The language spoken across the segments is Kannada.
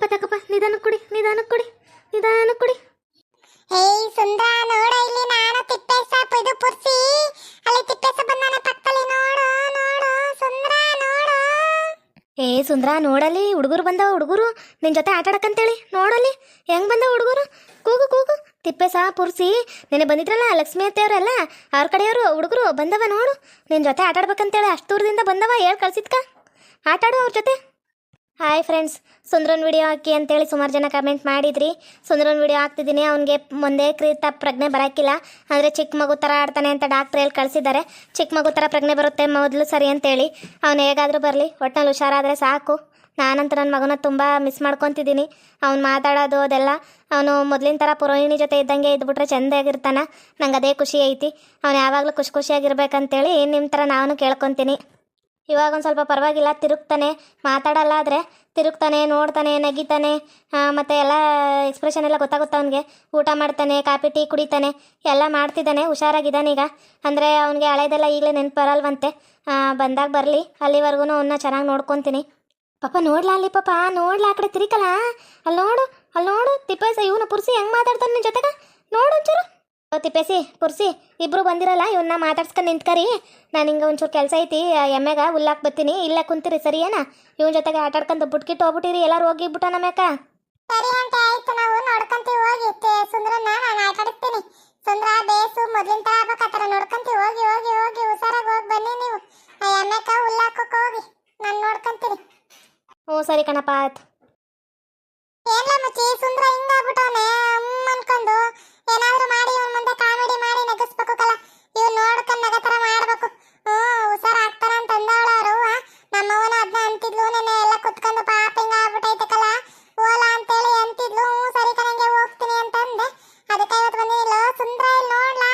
ತಕಪ್ಪ ತಕಪ್ಪ ನಿಧಾನಕ್ಕೆ ಕೊಡಿ ನಿಧಾನಕ್ಕೆ ಕೊಡಿ ನಿಧಾನಕ್ಕೆ ಕೊಡಿ. ಏಯ್ ಸುಂದರ ನೋಡ ಇಲ್ಲಿ ನಾನು ತಿಪ್ಪೇಸ ಇದು ಪುರ್ಸಿ. ಅಲ್ಲಿ ತಿಪ್ಪೇಸ ಬಂದಾನ ಪಕ್ಕದಲ್ಲಿ ನೋಡು ನೋಡು ಸುಂದರ ನೋಡು. ಏ ಸುಂದ್ರ ನೋಡಲಿ ಹುಡುಗರು ಬಂದವ ಹುಡುಗರು. ನಿನ್ನ ಜೊತೆ ಆಟ ಹೇಳಿ ನೋಡಲಿ ಹೆಂಗ್ ಬಂದವ ಹುಡುಗರು? ಕೂಗು ಕೂಗು. ತಿಪ್ಪೆ ಸಹ ಪುರ್ಸಿ. ನೆನೆ ಬಂದಿದ್ರಲ್ಲ ಲಕ್ಷ್ಮಿ ಅತ್ತೆಯವರೆಲ್ಲ? ಅವ್ರ ಕಡೆಯವರು ಹುಡುಗರು ಬಂದವ ನೋಡು. ನಿನ್ನ ಜೊತೆ ಆಟ ಆಡ್ಬೇಕಂತೇಳಿ ಅಷ್ಟು ದೂರದಿಂದ ಬಂದವ ಹೇಳ್ ಕಳ್ಸಿದ್ಕ. ಆಟಾಡು ಅವ್ರ ಜೊತೆ. ಹಾಯ್ ಫ್ರೆಂಡ್ಸ್ ಸುಂದ್ರನ್ ವಿಡಿಯೋ ಹಾಕಿ ಅಂತೇಳಿ ಸುಮಾರು ಜನ ಕಮೆಂಟ್ ಮಾಡಿದ್ರಿ. ಸುಂದ್ರನ್ ವಿಡಿಯೋ ಹಾಕ್ತಿದ್ದೀನಿ. ಅವನಿಗೆ ಮುಂದೆ ಕ್ರೀತ ಪ್ರಜ್ಞೆ ಬರೋಕ್ಕಿಲ್ಲ ಅಂದರೆ ಚಿಕ್ಕ ಮಗು ಥರ ಆಡ್ತಾನೆ ಅಂತ ಡಾಕ್ಟ್ರ್ ಹೇಳಿ ಕಳಿಸಿದ್ದಾರೆ. ಚಿಕ್ಕ ಮಗು ಥರ ಪ್ರಜ್ಞೆ ಬರುತ್ತೆ ಮೊದಲು ಸರಿ ಅಂತೇಳಿ. ಅವನು ಹೇಗಾದರೂ ಬರಲಿ. ಒಟ್ಟಿನಲ್ಲಿ ಹುಷಾರಾದರೆ ಸಾಕು. ನಾನಂತೂ ನನ್ನ ಮಗನ ತುಂಬ ಮಿಸ್ ಮಾಡ್ಕೊತಿದ್ದೀನಿ. ಅವ್ನು ಮಾತಾಡೋದು ಅದೆಲ್ಲ, ಅವನು ಮೊದಲಿನ ಥರ ಪುರೋಹಿಣಿ ಜೊತೆ ಇದ್ದಂಗೆ ಇದ್ಬಿಟ್ರೆ ಚೆಂದಾಗಿರ್ತಾನೆ ನಂಗೆ ಅದೇ ಖುಷಿ ಐತಿ. ಅವ್ನು ಯಾವಾಗಲೂ ಖುಷಿ ಖುಷಿಯಾಗಿರ್ಬೇಕಂತೇಳಿ ನಿಮ್ಮ ಥರ ನಾನು ಕೇಳ್ಕೊತೀನಿ. ಇವಾಗ ಒಂದು ಸ್ವಲ್ಪ ಪರವಾಗಿಲ್ಲ, ತಿರುಗ್ತಾನೆ, ಮಾತಾಡಲ್ಲ ಆದರೆ ತಿರುಗ್ತಾನೆ, ನೋಡ್ತಾನೆ, ನಗಿತಾನೆ ಮತ್ತು ಎಲ್ಲ ಎಕ್ಸ್ಪ್ರೆಷನ್ ಎಲ್ಲ ಗೊತ್ತಾಗುತ್ತೆ ಅವನಿಗೆ? ಊಟ ಮಾಡ್ತಾನೆ, ಕಾಫಿ, ಟೀ ಕುಡಿತಾನೆ, ಎಲ್ಲ ಮಾಡ್ತಿದ್ದಾನೆ, ಹುಷಾರಾಗಿದ್ದಾನೆ ಈಗ. ಅಂದರೆ ಅವನಿಗೆ ಹಳೇದೆಲ್ಲ ಈಗಲೇ ನೆನಪು ಬರಲ್ವಂತೆ ಬಂದಾಗ ಬರಲಿ ಅಲ್ಲಿವರೆಗೂ ಅವನ್ನ ಚೆನ್ನಾಗಿ ನೋಡ್ಕೊತೀನಿ. ಪಾಪ ನೋಡ್ಲಾ ಅಲ್ಲಿ, ಪಾಪ, ನೋಡ್ಲಾ ಆ ಕಡೆ ತಿರುಕಲ್ಲ ಅಲ್ಲಿ ನೋಡು ಅಲ್ಲಿ ನೋಡು ತಿಪ್ಪೇಸ ಇವನು ಪುರ್ಸಿ ಹೆಂಗೆ ಮಾತಾಡ್ತಾನೆ ನಿನ್ನ ಜೊತೆಗ? ನೋಡು ಒಂಚೂರು. ತಿಪ್ಪೇಸಿ ಪುರ್ಸಿ ಇಬ್ರು ಬಂದಿರಲ್ಲ ಇವನ್ನ ಮಾತಾಡ್ಸ್ಕೊಂಡು ನಿಂತ್ಕರಿ. ನಾನು ಹಿಂಗೆ ಒಂಚೂರು ಕೆಲಸ ಐತಿ ಎಮ್ಮೆಗ ಹುಲ್ಲಾಕ್ ಬತ್ತೀನಿ ಇಲ್ಲ ಕುಂತಿರಿ ಸರಿ ಏನ? ಇವನ್ ಜೊತೆಗೆ ಆಟಾಡ್ಕೊಂಡು ಬುಟ್ಕಿಟ್ಟು ಹೋಗ್ಬಿಟ್ಟಿರಿ ಎಲ್ಲಾರು ಹೋಗಿ ಬಿಟ್ಟ ನಮ್ಯಾಕ ಸರಿ ಅಂತ ಆಯ್ತು ನಾವು ನೋಡ್ಕೊಂತೀವಿ ಹೋಗಿ. ಸುಂದ್ರ ನಾನು ಆಟಾಡಿಸ್ತೀನಿ. ಸುಂದ್ರ ಬೇಸು ಮೊದ್ಲಿನ ತರ ಆಗ್ಬೇಕಾತರ ನೋಡ್ಕೊಂತೀವಿ. ಹೋಗಿ ಹೋಗಿ ಹೋಗಿ ಹುಷಾರಾಗಿ ಹೋಗಿ ಬನ್ನಿ ನೀವು. ಎಮ್ಮೆಕ ಹುಲ್ಲಾಕೋಕ್ ಹೋಗಿ. ನಾನು ನೋಡ್ಕೊಂತೀನಿ. ಹ್ಞೂ ಸರಿ ಕಣಪ್ಪ ಆಯ್ತು. ಇವತ್ತು ಬಂದಿಲ್ಲ ಸುಂದ್ರ ಇಲ್ಲಿ ನೋಡ್ಲಾ?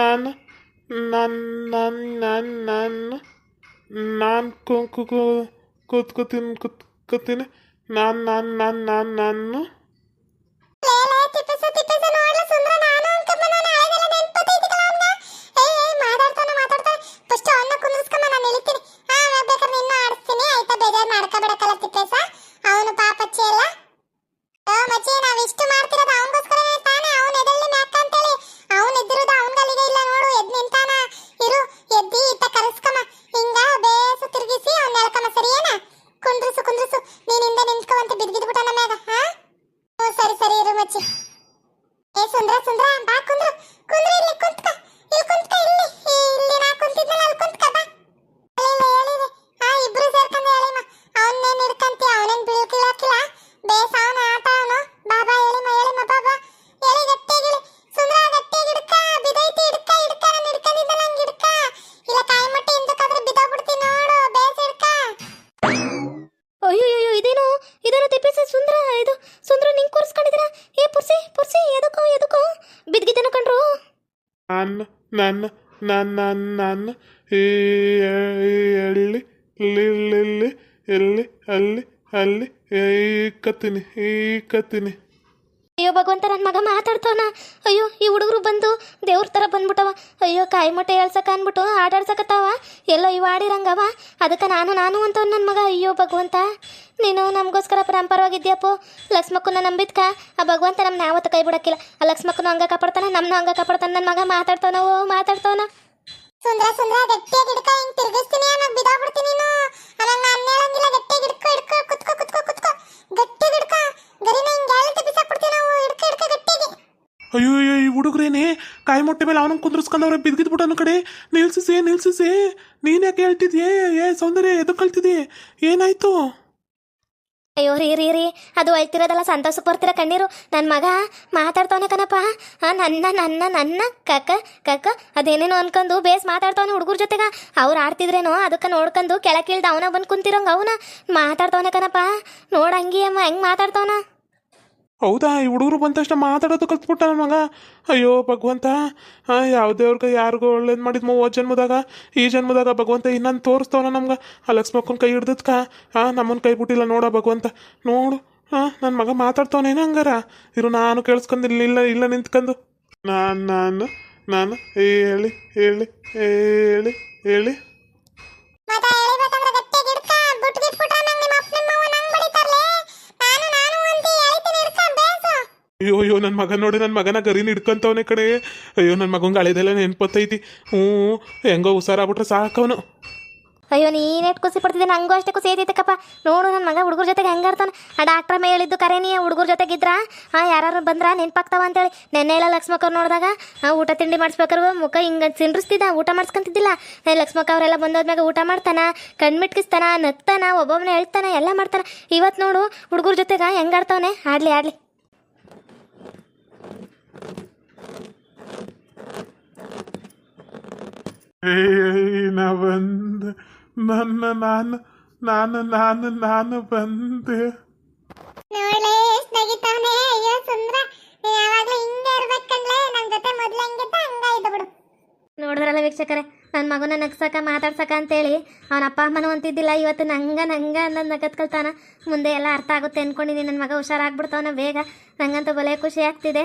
ನಾನು ನಾನು ನಾನು ನಾನು ನಾನು ನಾನು ಕೂತ್ಕೋತೀನಿ ಕೂತ್ಕೋತೀನಿ ನಾನು ನಾನು ನಾನು ನಾನು ನಾನು ಅವನು ಪಾಪಚ್ಚಿ ಎಲ್ಲ ಸರಿ ಇರು ಮಚ್ಚಿ ಏ ಸುಂದ್ರ ಸುಂದ್ರ ಬಾ ಕುಂದ್ರ ಕುಂದ್ರ ಇಲ್ಲಿ ಕುಂತ್ಕ ಇಲ್ಲಿ ಕುಂತ್ಕ ಇಲ್ಲಿ ಈ ಇಲ್ಲಿ ನಾ ಕುಂತಿದ್ನಲ್ಲ ಅಲ್ಲಿ ಕುಂತ್ಕ ಬಾ ಹೇಳಿಲ್ಲ ಹೇಳಿರಿ ಹಾ ಇಬ್ರು ಸೇರ್ಕೊಂಡು ಹೇಳಿಮ ಅವನ್ನೇನ್ ಹಿಡ್ಕಂತಿ ಅವನೇನ್ ಬೀಳ್ಕಿಳಕಿಲ್ಲ ಬೇಸ್ ಅವನ ಆಟ ಅವನು ಬಾ ಬಾ ಹೇಳಿಮ ಹೇಳಿಮ ಬಾ ಬಾ ಹೇಳಿ ಗಟ್ಟಿಗಿಳಿ ಸುಂದ್ರ ಗಟ್ಟಿಯಾಗಿ ಹಿಡ್ಕ ಬಿದೈತಿ ಹಿಡ್ಕ ಹಿಡ್ಕ ನಾನು ಹಿಡ್ಕೊಂಡಿದ್ದಲ್ಲ ಹಂಗೆ ಹಿಡ್ಕ ಇಲ್ಲ ಕಾಯಿ ಮಟ್ಟಿ ಹಿಂದಕ್ಕಾದ್ರೆ ಬಿದ್ದೋಗ್ಬಿಡ್ತೀನಿ ನೋಡು ಬೇಸ್ ಹಿಡ್ಕ ಅಯ್ಯೋ ಅಯ್ಯೋ ಇದೇನು ಇದೇನು ತಿಪ್ಪೇಸ ಸುಂದ್ರ ಇದು ಸುಂದ್ರ ನಿಂಗೆ ಕೂರಿಸ್ಕೊಂಡಿದ್ದೀರಾ ಏ ಪುರ್ಸಿ ಪುರ್ಸಿ ಎದಕ್ಕೋ ಎದಕ್ಕೋ ಬಿದ್ದಿದ್ದೇನೋ ಕಣ್ರು ನಾನು ನನ್ನ ನನ್ನ ನನ್ ಎಳ್ಳಿ ಈ ಎಲ್ಲಿ ಇಲ್ಲಿ ಇಲ್ಲಿ ಅಲ್ಲಿ ಅಲ್ಲಿ ಈ ಕತ್ತೀನಿ ಈ ಕತ್ತೀನಿ ಅಯ್ಯೋ, ಭಗವಂತ ನನ್ನ ಮಗ ಮಾತಾಡ್ತವನ. ಅಯ್ಯೋ, ಈ ಹುಡುಗರು ಬಂದು ದೇವ್ರ ಥರ ಬಂದ್ಬಿಟ್ಟವ. ಅಯ್ಯೋ, ಕಾಯಿ ಮೊಟ್ಟೆ ಹೇಳ್ಸಕ ಅಂದ್ಬಿಟ್ಟು ಆಟಾಡ್ಸಕತ್ತಾವ. ಎಲ್ಲೋ ಇವ ಆಡಿರಂಗವ. ಅದಕ್ಕೆ ನಾನು ನಾನು ಅಂತವ್ ನನ್ನ ಮಗ. ಅಯ್ಯೋ, ಭಗವಂತ, ನೀನು ನಮಗೋಸ್ಕರ ಪರಂಪರವಾಗಿದ್ಯಪ್ಪ. ಲಕ್ಷ್ಮಕ್ಕನ ನಂಬಿದ್ಕ. ಆ ಭಗವಂತ ನಮ್ಮನ್ನ ಯಾವತ್ತು ಕೈ ಬಿಡಕ್ಕಿಲ್ಲ. ಆ ಲಕ್ಷ್ಮಕ್ಕನ ಹಂಗ ಕಾಪಾಡ್ತಾನ ನಮ್ಮನ್ನ ಹಂಗ ಕಾಪಾಡ್ತಾನ ನನ್ನ ಮಗ ಮಾತಾಡ್ತಾನ ಓ ಮಾತಾಡ್ತಾವನ ಸುಂದ್ರ ಸುಂದ್ರ, ಗಟ್ಟಿಯಾಗಿ ಹಿಡ್ಕ, ಹಿಂಗ್ ತಿರ್ಗಿಸ್ತೀನಿ ಅನ್ನೋದು ಬಿದ್ದೋಗ್ಬಿಡ್ತೀನಿ ನೀನು. ಅಲ್ಲ ನಾನು ಹೇಳಂಗಿಲ್ಲ ಗಟ್ಟಿಯಾಗಿ ಹಿಡ್ಕೊ ಹಿಡ್ಕೊ, ಕುತ್ಕೊ ಕುತ್ಕೊ ಕುತ್ಕೊ. ಗಟ್ಟಿಯಾಗಿ ಹಿಡ್ಕ. ಗರಿನ ಹಿಂಗ್ ನಾವು ಹಿಡ್ಕ ಹಿಡ್ಕ ಗಟ್ಟಿಗೆ. ಅಯ್ಯೋ ಅಯ್ಯೋ ಈ ಹುಡುಗ್ರೇನೆ ಕಾಯಿ ಮೊಟ್ಟೆ ಮೇಲೆ ಅವನ ಕುಂದ್ರಸ್ಕೊಂಡವ್ರೆ ಬಿದ್ದಿದ್ಬಿಟ್ಟು ಅನ್ನೋ ಕಡೆ. ನಿಲ್ಸಿಸೆ ನಿಲ್ಸಿಸೆ. ನೀನ್ ಯಾಕೆ ಹೇಳ್ತಿದ್ಯೆ? ಏ ಸೌಂದರ್ಯ ಎದಕ್ಕೆ ಕಳ್ತಿದ್ಯೆ ಏನಾಯ್ತು? ಅಯ್ಯೋ ರೀ ರೀ ರೀ. ಅದು ಅಳ್ತಿರೋದಲ್ಲ ಸಂತೋಷ ಬರ್ತಿರ ಕಣ್ಣೀರು? ನನ್ನ ಮಗ ಮಾತಾಡ್ತಾವನೆ ಕಣಪ್ಪ. ಹಾಂ ನನ್ನ ನನ್ನ ನನ್ನ ಕಕ್ಕ ಕಕ್ಕ ಅದೇನೇನೋ ಅನ್ಕೊಂಡು ಬೇಸ್ ಮಾತಾಡ್ತಾವನೆ ಹುಡುಗರ ಜೊತೆಗ. ಅವ್ರು ಆಡ್ತಿದ್ರೇನೋ ಅದಕ್ಕೆ ನೋಡ್ಕೊಂಡು ಕೆಳಕಿಳ್ದ ಅವನ ಬಂದು ಕುಂತಿರೋಂಗ ಅವನ. ಮಾತಾಡ್ತಾವನೆ ಕಣಪ್ಪ. ನೋಡಂಗಿ ಹಂಗೆ ಅಮ್ಮ ಹೆಂಗೆ ಮಾತಾಡ್ತಾವನ? ಹೌದಾ? ಈ ಹುಡುಗರು ಬಂದ ತಕ್ಷಣ ಮಾತಾಡೋದು ಕಲ್ತ್ಬಿಟ್ಟ ನನ್ನ ಮಗ. ಅಯ್ಯೋ, ಭಗವಂತ. ಹಾಂ ಯಾವ ಯಾರಿಗೂ ಒಳ್ಳೇದು ಮಾಡಿದ್ಮೋ ಹೋದ ಜನ್ಮದಾಗ, ಈ ಜನ್ಮದಾಗ ಭಗವಂತ ಇನ್ನೊಂದು ತೋರಿಸ್ತವನ ನಮ್ಗೆ. ಆ ಲಕ್ಷ್ಮಕ್ಕನ ಕೈ ಹಿಡ್ದದ್ಕ? ಹಾಂ ನಮ್ಮನ್ನ ಕೈ ಬಿಟ್ಟಿಲ್ಲ ನೋಡ ಭಗವಂತ. ನೋಡು. ಹಾಂ ನನ್ನ ಮಗ ಮಾತಾಡ್ತವನೇನ ಹಂಗಾರ? ಇರು, ನಾನು ಕೇಳಿಸ್ಕೊಂಡು ಇಲ್ಲ ಇಲ್ಲ ಇಲ್ಲ ನಿಂತ್ಕೊಂಡು ನಾನು ನಾನು ನಾನು, ಹೇಳಿ ಹೇಳಿ ಹೇಳಿ ಹೇಳಿ. ಅಯ್ಯೋ ನನ್ನ ಮಗ ನೋಡಿ ನನ್ನ ಮಗನ ಗರಿನ ಹಿಡ್ಕೊಂತವನೆ ಕಡೆ ಅಯ್ಯೋ ನನ್ನ ಮಗಂಗೆ ಹಳೆದೆಲ್ಲ ನೆನ್ಪತ್ತೈತಿ. ಹ್ಞೂ, ಹೆಂಗೋ ಹುಷಾರಾಗ್ಬಿಟ್ರೆ ಸಾಕವನು. ಅಯ್ಯೋ ನೀನೇಟ್ ಖುಷಿ ಪಡ್ತಿದ್ದೆ, ನಂಗೂ ಅಷ್ಟೇ ಖುಷಿ ಐತಿತ್ತಕ್ಕಪ್ಪ ನೋಡು ನನ್ನ ಮಗ ಹುಡುಗರ ಜೊತೆಗೆ ಹೆಂಗಾಡ್ತಾನೆ. ಆ ಡಾಕ್ಟ್ರ ಮೇ ಹೇಳಿದ್ದು ಕರೆ, ನೀ ಹುಡುಗರ ಜೊತೆಗಿದ್ರ ಆ ಯಾರು ಬಂದ್ರ ನೆನ್ಪಾಗ್ತಾವ ಅಂತೇಳಿ. ನೆನ್ನೆ ಎಲ್ಲ ಲಕ್ಷ್ಮಕ್ಕವ್ರು ನೋಡಿದಾಗ, ಆ, ಊಟ ತಿಂಡಿ ಮಾಡಿಸ್ಬೇಕಾರ ಮುಖ ಹಿಂಗೆ ಸಿಂಡ್ರಿಸ್ತಿದ್ದ, ಊಟ ಮಾಡಿಸ್ಕೊಂತಿದ್ದಿಲ್ಲ. ಲಕ್ಷ್ಮಕ್ಕ ಅವರೆಲ್ಲ ಬಂದೋದ್ಮ್ಯಾಗ ಊಟ ಮಾಡ್ತಾನ ಕಣ್ಮಿಟ್ಕಿಸ್ತಾನ ನಗ್ತಾನ ಒಬ್ಬೊಬ್ಬನೇ ಹೇಳ್ತಾನ, ಎಲ್ಲ ಮಾಡ್ತಾನ. ಇವತ್ತು ನೋಡು, ಹುಡುಗರ ಜೊತೆಗೆ ಹೆಂಗಾಡ್ತಾವನೆ? ಆಡ್ಲಿ ಆಡ್ಲಿ. ಏನ ಬಂದ. ನನ್ನ ನಾನು ನಾನು ನಾನು ನಾನು ಬಂದೆ. ನೋಡ್ಲೆ ಎಷ್ಟ್ ನಗಿತಾವ್ನೆ ಅಯ್ಯೋ ಸುಂದ್ರ. ನೀ ಯಾವಾಗ್ಲೂ ಹಿಂಗೆ ಇರ್ಬೇಕಂದ್ರೆ ನಮ್ ಜೊತೆ ಮೊದ್ಲು ಹೆಂಗಿದ್ದ ಹಂಗ ಇದ್ದು ಬಿಡು. ನೋಡಿದ್ರಲ್ಲ ವೀಕ್ಷಕರೇ ನನ್ನ ಮಗನ ನಗ್ಸಕ ಮಾತಾಡ್ಸಕ ಅಂತೇಳಿ ಅವನ ಅಪ್ಪ ಅಮ್ಮನೂ ಅಂತಿದ್ದಿಲ್ಲ. ಇವತ್ತು ನಂಗ ನಂಗ ಅನ್ನೋದು ನಗತ್ಕೊಳ್ತಾನ ಮುಂದೆ ಎಲ್ಲ ಅರ್ಥ ಆಗುತ್ತೆ ಅನ್ಕೊಂಡಿದ್ದೀನಿ ನನ್ನ ಮಗ ಹುಷಾರಾಗ್ಬಿಡ್ತಾವನ ಬೇಗ. ನಂಗಂತೂ ಬಲೆ ಖುಷಿ ಆಗ್ತಿದೆ.